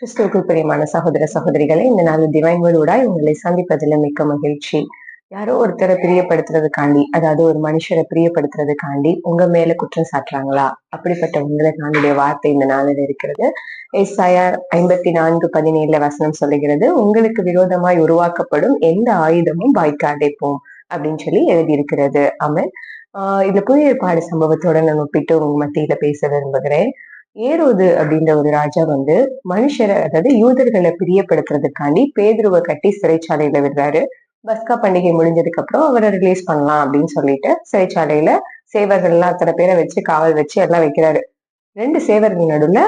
கிறிஸ்துவுக்குள் பிரியமான சகோதர சகோதரிகளை இந்த நாள் டிவைன் உங்களை சந்திப்பதில் மிக்க மகிழ்ச்சி. யாரோ ஒருத்தரை பிரியப்படுத்துறதுக்காண்டி அதாவது ஒரு மனுஷரை பிரியப்படுத்துறதுக்காண்டி உங்க மேல குற்றம் சாட்டுறாங்களா? அப்படிப்பட்ட உங்களுக்காண்டுடைய வார்த்தை இந்த நாளில் இருக்கிறது. எஸ்ஐஆர் ஐம்பத்தி நான்கு பதினேழுல வசனம் சொல்லுகிறது உங்களுக்கு விரோதமாய் உருவாக்கப்படும் எந்த ஆயுதமும் வாய்க்காடைப்போம் அப்படின்னு சொல்லி எழுதியிருக்கிறது. ஆமாம் ஆஹ் இதுல புதிய ஏற்பாடு சம்பவத்தோட நான் ஒப்பிட்டு உங்க மத்தியில பேச விரும்புகிறேன். ஏரோது அப்படின்ற ஒரு ராஜா வந்து மனுஷரை அதாவது யூதர்களை பிரியப்படுத்துறதுக்காண்டி பேதுருவை கட்டி சிறைச்சாலையில விடுறாரு. பஸ்கா பண்டிகை முடிஞ்சதுக்கு அப்புறம் அவரை ரிலீஸ் பண்ணலாம் அப்படின்னு சொல்லிட்டு சிறைச்சாலையில சேவர்கள் எல்லாம் அத்தனை பேரை வச்சு காவல் வச்சு எல்லாம் வைக்கிறாரு. ரெண்டு சேவர்கள் நடுவுல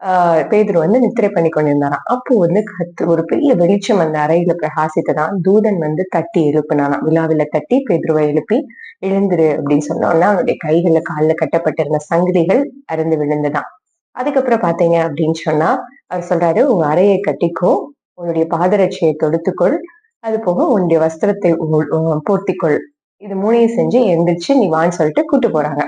ஆஹ் பேதுரு வந்து நித்திரை பண்ணி கொண்டிருந்தாராம். அப்போ வந்து கத்து ஒரு பெரிய வெளிச்சம் அந்த அறையில பிரகாசித்ததான் தூதன் வந்து தட்டி எழுப்புனானாம் விழாவில தட்டி பேதுருவை எழுப்பி எழுந்துரு அப்படின்னு சொன்னோம்னா அவனுடைய கைகள்ல காலில் கட்டப்பட்டிருந்த சங்கிலிகள் அருந்து விழுந்துதான் அதுக்கப்புறம் பார்த்தீங்க அப்படின்னு சொன்னா அவர் சொல்றாரு உங்க அறையை கட்டிக்கோ உன்னுடைய பாதரட்சியை தொடுத்துக்கொள் அது போக உன்னுடைய வஸ்திரத்தை போர்த்திக்கொள். இது மூணையும் செஞ்சு எந்திரிச்சு நீ வான்னு சொல்லிட்டு கூட்டு போறாங்க.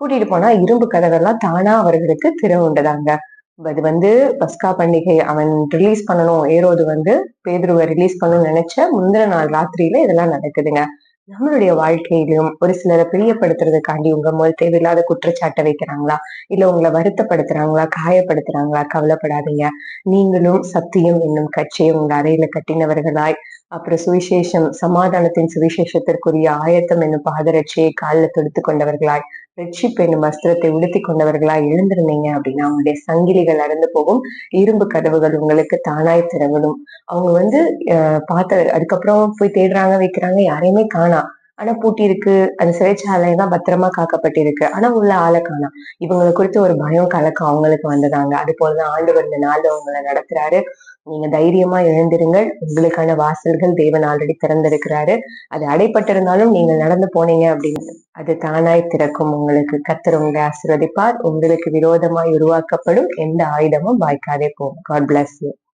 கூட்டிட்டு போனா இரும்பு கதவெல்லாம் தானா அவர்களுக்கு திறவுண்டதாங்க அது வந்து பஸ்கா பண்டிகை அவன் ரிலீஸ் பண்ணணும். ஏரோது வந்து பேதுருவை ரிலீஸ் பண்ணணும்னு நினைச்ச முந்தின நாள் ராத்திரியில இதெல்லாம் நடக்குதுங்க. நம்மளுடைய வாழ்க்கையிலும் ஒரு சிலரை பிரியப்படுத்துறதுக்காண்டி உங்க முதல் தேவையில்லாத குற்றச்சாட்டை வைக்கிறாங்களா? இல்ல உங்களை வருத்தப்படுத்துறாங்களா? காயப்படுத்துறாங்களா? கவலைப்படாதீங்க. நீங்களும் சத்தியம் என்னும் கட்சியை உங்க அறையில கட்டினவர்களாய் அப்புறம் சுவிசேஷம் சமாதானத்தின் சுவிசேஷத்திற்குரிய ஆயத்தம் என்னும் பாதரட்சியை காலில் தொடுத்து கொண்டவர்களாய் ரட்சிப்பு என்னும் வஸ்திரத்தை உடுத்தி கொண்டவர்களா எழுந்திருந்தீங்க அப்படின்னா அவங்களுடைய சங்கிலிகள் அறந்து போகும். இரும்பு கதவுகள் உங்களுக்கு தானாய் திறவிடும் அவங்க வந்து பார்த்த அதுக்கப்புறம் போய் தேடுறாங்க வைக்கிறாங்க யாரையுமே காணா. ஆனா பூட்டி இருக்கு. அந்த சிறைச்சாலை தான் பத்திரமா காக்கப்பட்டிருக்கு. ஆனா உள்ள ஆளை காணாம். இவங்களை குறித்து ஒரு பயம் கலக்கம் அவங்களுக்கு வந்ததாங்க. அது போலதான் ஆண்டு வந்த நாள் அவங்களை நடத்துறாரு. நீங்க தைரியமா எழுந்திருங்கள். உங்களுக்கான வாசல்கள் தேவன் ஆல்ரெடி திறந்திருக்கிறாரு. அது அடைப்பட்டிருந்தாலும் நீங்கள் நடந்து போனீங்க அப்படின்னு. அது தானாய் திறக்கும். உங்களுக்கு கத்தர் உங்களை ஆசிர்வதிப்பார். உங்களுக்கு விரோதமாய் உருவாக்கப்படும். எந்த ஆயுதமும் வாய்க்காதே போகும். God bless you